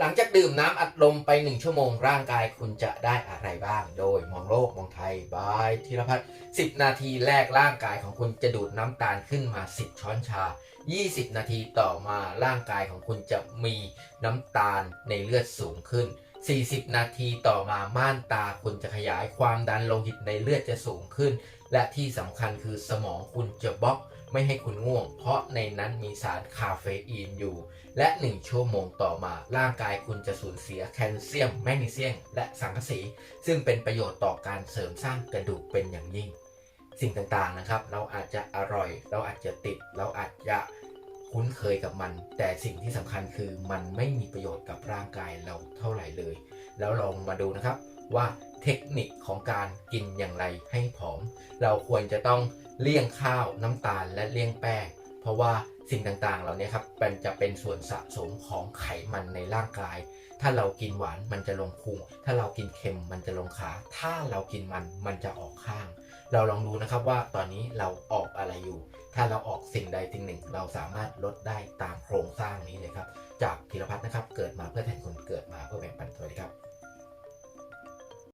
หลังจากดื่มน้ำอัดลมไป 1 ชั่วโมงร่างกายคุณจะได้อะไรบ้าง โดยมองโลกมองไทยบายธีรพัฒน์10 นาทีแรกร่างกายของคุณจะดูดน้ำตาลขึ้นมา 10 ช้อนชา 20 นาทีต่อมาร่างกายของคุณจะมีน้ำตาลในเลือดสูงขึ้น 40 นาทีต่อมาม่านตาคุณจะขยายความดันโลหิตในเลือดจะสูงขึ้น และที่สำคัญคือสมองคุณจะบล็อกไม่ให้คุณง่วง เพราะในนั้นมีสารคาเฟอีนอยู่ และ 1 ชั่วโมงต่อมาร่างกายคุณจะสูญเสียแคลเซียม แมกนีเซียม และสังกะสี ซึ่งเป็นประโยชน์ต่อการเสริมสร้างกระดูกเป็นอย่างยิ่ง สิ่งต่างๆนะครับ เราอาจจะอร่อย เราอาจจะติด เราอาจจะ คุ้นเคยกับมัน แต่สิ่งที่สำคัญคือมันไม่มีประโยชน์กับร่างกายเราเท่าไหร่เลย แล้วลองมาดูนะครับว่าเทคนิคของการกินอย่างไรให้ผอม เราควรจะต้องเลี่ยงข้าวน้ำตาลและเลี่ยงแป้ง ราะว่าสิ่งต่างๆ เหล่านี้ครับมันจะเป็นส่วนสะสมของไขมันในร่างกาย ถ้าเรากินหวานมันจะลงพุง ถ้าเรากินเค็มมันจะลงขา ถ้าเรากินมันมันจะออกข้าง เราลองดูนะครับว่าตอนนี้เราออกอะไรอยู่ ถ้าเราออกสิ่งใดสิ่งหนึ่ง เราสามารถลดได้ตามโครงสร้างนี้เลยครับ จากธีรพัฒน์นะครับ เกิดมาเพื่อแทนคนเกิดมาเพื่อแบ่งปันสวัสดีครับ